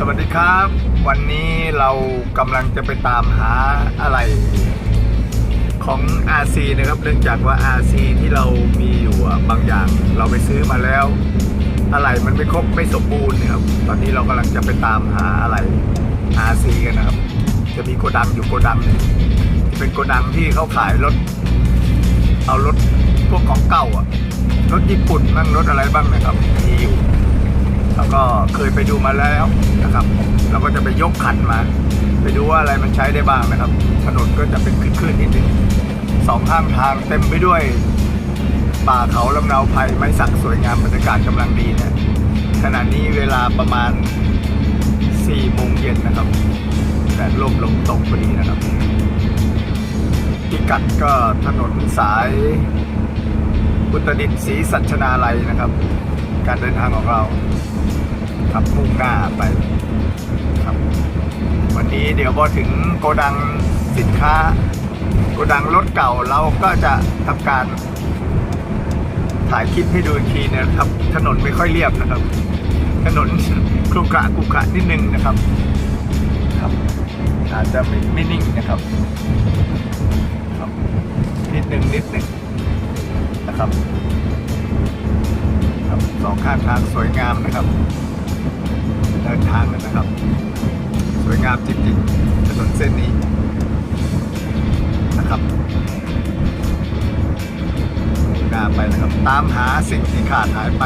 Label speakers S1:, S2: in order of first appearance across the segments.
S1: สวัสดีครับ วันนี้เรากำลังจะไปตามหาอะไรของ RC นะครับ เนื่องจากว่า RC ที่เรามีอยู่บางอย่างเราไปซื้อมาแล้ว อะไรมันไม่ครบไม่สมบูรณ์นะครับ ตอนนี้เรากำลังจะไปตามหาอะไร RC กันนะครับ จะมีโกดังอยู่โกดังนึงเป็นโกดังที่เขาขายรถ เอารถพวกของเก่าอะรถญี่ปุ่นบ้างรถอะไรบ้างนะครับมีอยู่ แล้วก็เคยไปดูมาแล้วนะครับ เราก็จะไปยกคันมา ไปดูว่าอะไรมันใช้ได้บ้างนะครับ ถนนก็จะเป็นคลื่นๆนิดนึงสองข้างทางเต็มไปด้วยป่าเขาลำเนาไผ่ไม้สักสวยงามบรรยากาศกำลังดีนะขณะนี้เวลาประมาณ4โมงเย็นนะครับแดดร่มลมตกพอดีนะครับพิกัดก็ถนนสายอุตรดิตถ์ศรีสัชนาลัยนะครับ การเดินทางของเราขับมุ่งหน้าไปครับ วันนี้เดี๋ยวพอถึงโกดังสินค้า โกดังรถเก่าเราก็จะทำการถ่ายคลิปให้ดูอีกทีนะครับ ถนนไม่ค่อยเรียบนะครับ ถนนครุขระขรุขระนิดนึงนะครับ ครับ อาจจะไม่ไม่นิ่งนะครับ ครับนิดนึงนิดนึงนะครับ สองข้างทางสวยงามนะครับ เดินทางกันนะครับ สวยงามจริงๆถนนเส้นนี้นะครับงหน้าไปนะครับ ตามหาสิ่งที่ขาดหายไป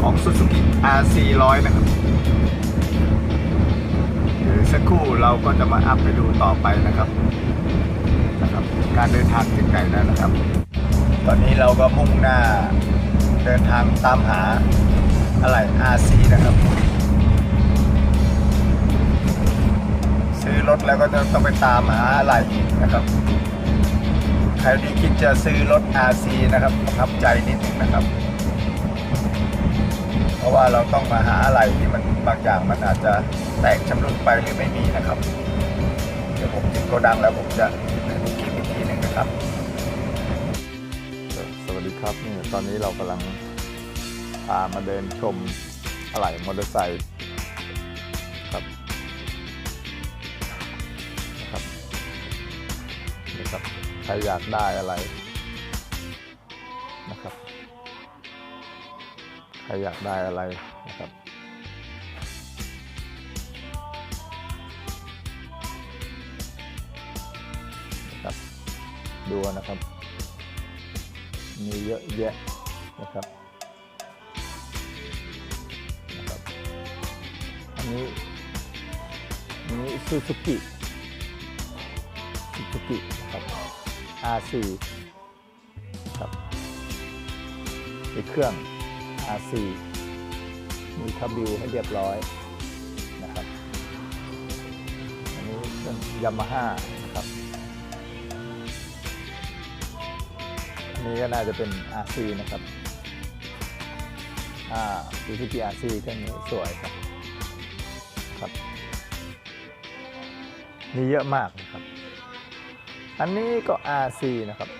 S1: ของ Suzuki RC100 นะครับเดี๋ยวสักครู่เราก็จะมาอัพไปดูต่อไปนะครับนะครับ การเดินทางถึงไกลแล้วนะครับ ตอนนี้เราก็มุ่งหน้า เดินทางตามหาอะไร RC นะครับ ซื้อรถแล้วก็จะต้องไปตามหาอะไรอีกนะครับ ใครที่คิดจะซื้อรถ RC นะครับประทับใจนิดนึงนะครับ เพราะว่าเราต้องมาหาอะไรที่มันบางอย่างมันอาจจะแตกชำรุดไปหรือไม่มีนะครับ เดี๋ยวผมจิดโกดังแล้วผมจะให้ดูคลิปอีกทีหนึ่งนะครับ ดีครับนี่ตอนนี้เรากำลังพามาเดินชมอะไหล่มอเตอร์ไซค์ครับนะครับนี่ครับใครอยากได้อะไรนะครับใครอยากได้อะไรนะครับนะครับดูนะครับ มีเยอะแยะนะครับนะครับ อันนี้นี้ซูซูกิซูซูกิครับ R4 ครับมีเครื่อง R4 มีคาบิวให้เรียบร้อยนะครับ อันนี้เครื่องยามาฮ่า นี้ก็น่าจะเป็น RC นะครับ อ่า Suzuki RC เครื่องนี้สวยครับ ครับ มีเยอะมากนะครับ อันนี้ก็ RC นะครับ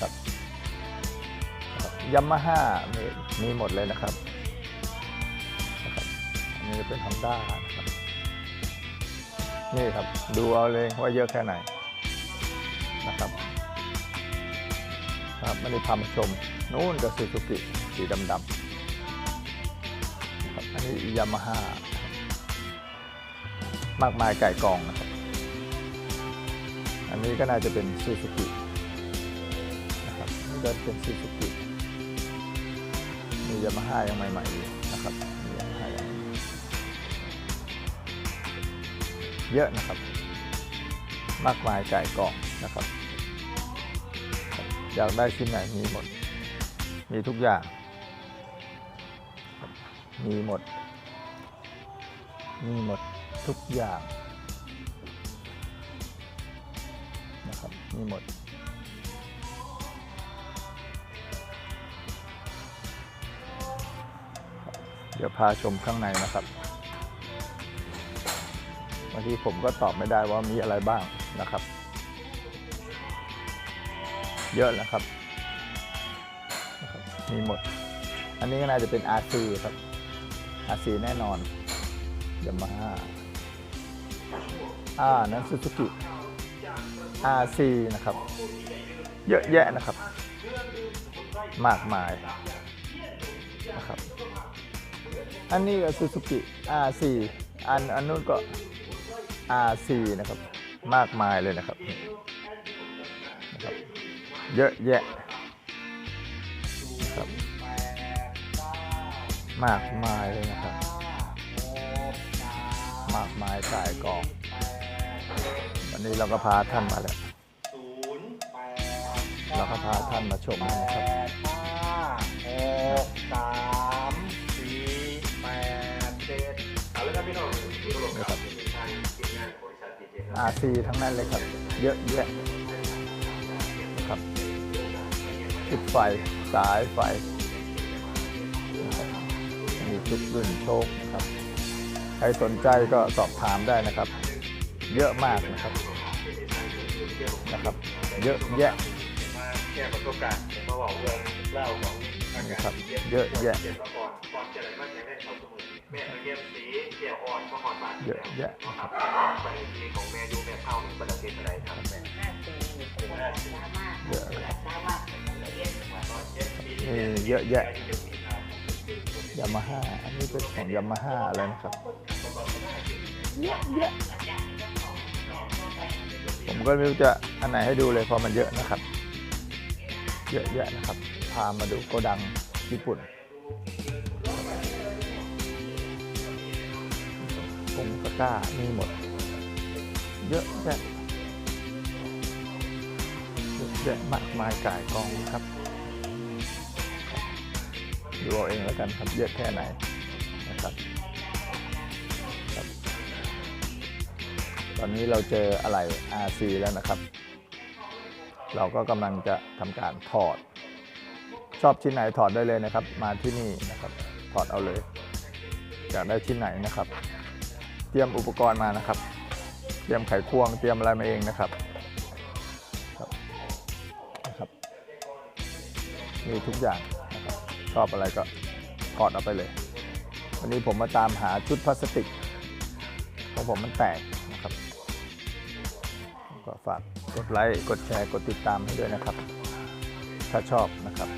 S1: ครับยามาฮ่ามีมีหมดเลยนะครับนะครับ อันนี้เป็น Honda นะครับ นี่ครับ ดูเอาเลยว่าเยอะแค่ไหนนะครับ ครับไม่ได้พามาชมนู่นก็ซูซูกิสีดำๆนะครับอันนี้ยามาฮ่ามากมายไก่กองนะครับ อันนี้ก็น่าจะเป็นซูซูกินะครับนี่ก็เป็นซูซูกิมียามาฮ่ายังใหม่ๆอยู่นะครับมียามาฮ่ายังเยอะนะครับ มากมายไก่กองนะครับ อยากได้ชิ้นไหนมีหมด มีทุกอย่าง มีหมด มีหมดทุกอย่างนะครับมีหมดเดี๋ยวพาชมข้างในนะครับบางทีผมก็ตอบไม่ได้ว่ามีอะไรบ้างนะครับ เยอะนะครับนะครับ มีหมด อันนี้ก็น่าจะเป็น RC ครับ RC แน่นอนยามาฮ่าอ่านั้นซูซูกิ RC นะครับ เยอะแยะนะครับ มากมายนะครับ อันนี้ก็ซูซูกิ RC อันอันนู้นก็ RC นะครับ มากมายเลยนะครับ เยอะแยะนะครับมากมายเลยนะครับ มากมายสายกองวันนี้เราก็พาท่านมาแล้ว
S2: ศูนย์แปด
S1: เราก็พาท่านมาชมนะครับ
S2: แปดห้าหกสามสี่แปดเจ็ดเอาเลยครับพี่น้องพี่ตลกครับเป็นทางทีมงานบริษัทดีเจครับ
S1: RC ทั้งนั้นเลยครับ เยอะแยะ จุดไฟ สายไฟนะครับมีทุกรุ่นโชคนะครับ ใครสนใจก็สอบถามได้นะครับ เยอะมากนะครับ นะครับ เยอะแยะ
S2: มาแก้ประสบการณ์มาบอกเรื่องเล่าของอา
S1: นะ
S2: กา
S1: ครั
S2: ร
S1: บเยอะแยะ
S2: เจ็บมาก่อนก่อนจะอะไรบ้างจะได้เขาสมุนแม่ตะเกียบสีเกี่ยวอ่อนมะฮอนบาด
S1: เยอะแยะนะครับ
S2: ไปทีของแม่ยูแม่เข้าหนึ่งประเทศอะไรครับแม่
S3: ห้าปีเป็นดราม่า
S1: เยอะ
S3: ดราม่า
S1: เยอะแยะยามาฮ่าอันนี้เป็นของยามาฮ่าอะไรนะครับ เยอะแยะผมก็ไม่รู้จะอันไหนให้ดูเลยเพราะมันเยอะนะครับ เยอะแยะนะครับ พามาดูโกดังญี่ปุ่นกงตะกร้ามีหมด เยอะแยะเยอะแยะมากมายก่ายกองนะครับ ดูเอาเองแล้วกันครับเยอะแค่ไหนนะครับครับ ตอนนี้เราเจออะไร RC แล้วนะครับ เราก็กำลังจะทำการถอด ชอบชิ้นไหนถอดได้เลยนะครับ มาที่นี่นะครับถอดเอาเลยอยากได้ชิ้นไหนนะครับ เตรียมอุปกรณ์มานะครับ เตรียมไขควงเตรียมอะไรมาเองนะครับครับนะครับมีทุกอย่าง ชอบอะไรก็ถอดเอาไปเลย วันนี้ผมมาตามหาชุดพลาสติก ของผมมันแตกนะครับ ก็ฝากกดไลค์ กดแชร์ กดติดตามให้ด้วยนะครับ ถ้าชอบนะครับ